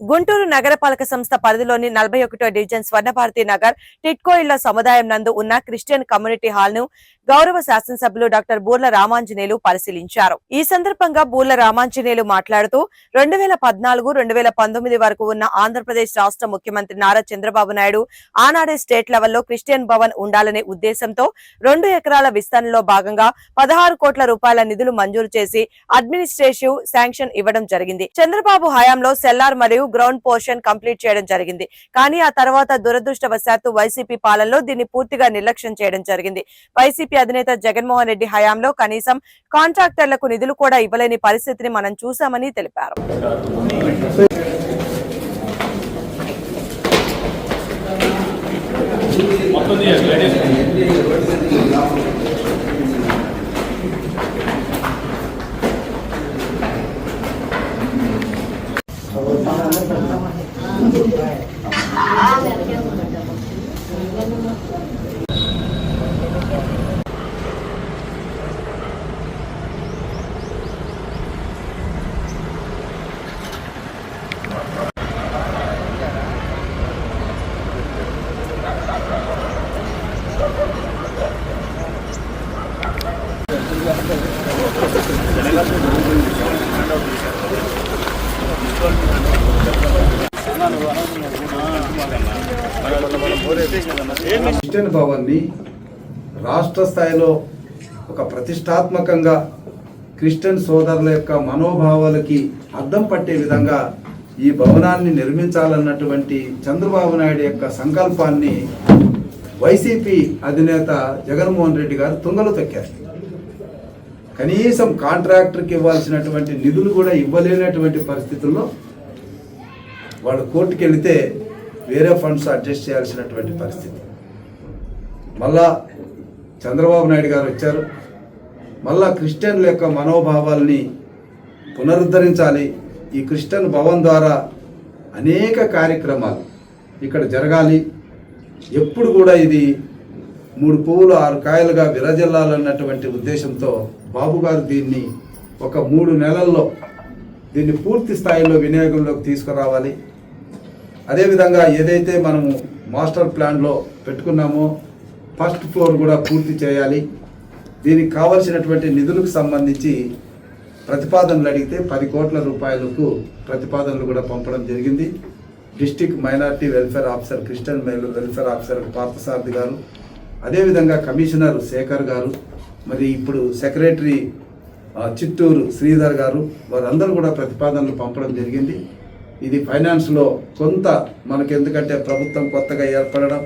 గుంటూరు నగరపాలక సంస్థ పరిధిలోని నలభై ఒకటో డివిజన్ స్వర్ణభారతి నగర్ టిట్కో ఇళ్ళ సముదాయం నందు ఉన్న క్రిస్టియన్ కమ్యూనిటీ హాల్ను గౌరవ శాసనసభ్యులు డాక్టర్ బూర్ల రామాంజనేయులు పరిశీలించారు. ఈ సందర్భంగా బూర్ల రామాంజనేయులు మాట్లాడుతూ రెండు వేల పద్నాలుగు రెండు వేల పంతొమ్మిది వరకు ఉన్న ఆంధ్రప్రదేశ్ రాష్ట్ర ముఖ్యమంత్రి నారా చంద్రబాబు నాయుడు ఆనాడే స్టేట్ లెవెల్లో క్రిస్టియన్ భవన్ ఉండాలనే ఉద్దేశంతో రెండు ఎకరాల విస్తరణలో భాగంగా పదహారు కోట్ల రూపాయల నిధులు మంజూరు చేసి అడ్మినిస్ట్రేటివ్ శాంక్షన్ ఇవ్వడం జరిగింది. చంద్రబాబు హయాంలో సెల్లార్ మరియు గ్రౌండ్ పోర్షన్ కంప్లీట్ చేయడం జరిగింది. కానీ ఆ తర్వాత దురదృష్టవశాత్తు వైసీపీ పాలనలో దీన్ని పూర్తిగా నిర్లక్ష్యం చేయడం జరిగింది. వైసీపీ అధినేత జగన్మోహన్ రెడ్డి హయాంలో కనీసం కాంట్రాక్టర్లకు నిధులు కూడా ఇవ్వలేని పరిస్థితిని మనం చూశామని తెలిపారు. క్రిస్టియన్ భవన్ని రాష్ట్ర స్థాయిలో ఒక ప్రతిష్టాత్మకంగా క్రిస్టియన్ సోదరుల యొక్క మనోభావాలకి అద్దం పట్టే విధంగా ఈ భవనాన్ని నిర్మించాలన్నటువంటి చంద్రబాబు నాయుడు యొక్క సంకల్పాన్ని వైసీపీ అధినేత జగన్మోహన్ రెడ్డి గారు తుంగలు తొక్కారు కనీసం కాంట్రాక్టర్కి ఇవ్వాల్సినటువంటి నిధులు కూడా ఇవ్వలేనటువంటి పరిస్థితుల్లో వాళ్ళు కోర్టుకెళితే వేరే ఫండ్స్ అడ్జస్ట్ చేయాల్సినటువంటి పరిస్థితి. మళ్ళా చంద్రబాబు నాయుడు గారు వచ్చారు. మళ్ళా క్రిస్టియన్ల యొక్క మనోభావాల్ని పునరుద్ధరించాలి. ఈ క్రిస్టియన్ భవన్ ద్వారా అనేక కార్యక్రమాలు ఇక్కడ జరగాలి. ఎప్పుడు కూడా ఇది మూడు పువ్వులు ఆరు కాయలుగా విరజల్లాలన్నటువంటి ఉద్దేశంతో బాబు గారు దీన్ని ఒక మూడు నెలల్లో దీన్ని పూర్తి స్థాయిలో వినియోగంలోకి తీసుకురావాలి. అదేవిధంగా ఏదైతే మనము మాస్టర్ ప్లాన్లో పెట్టుకున్నామో ఫస్ట్ ఫ్లోర్ కూడా పూర్తి చేయాలి. దీనికి కావలసినటువంటి నిధులకు సంబంధించి ప్రతిపాదనలు అడిగితే పది కోట్ల రూపాయలకు ప్రతిపాదనలు కూడా పంపడం జరిగింది. District minority welfare officer Christian well- welfare officer Parthasarathi గారు అదేవిధంగా కమిషనర్ శేఖర్ గారు మరి ఇప్పుడు సెక్రటరీ చిత్తూరు శ్రీధర్ గారు వారందరూ కూడా ప్రతిపాదనలు పంపడం జరిగింది. ఇది ఫైనాన్స్లో కొంత మనకెందుకంటే ప్రభుత్వం కొత్తగా ఏర్పడడం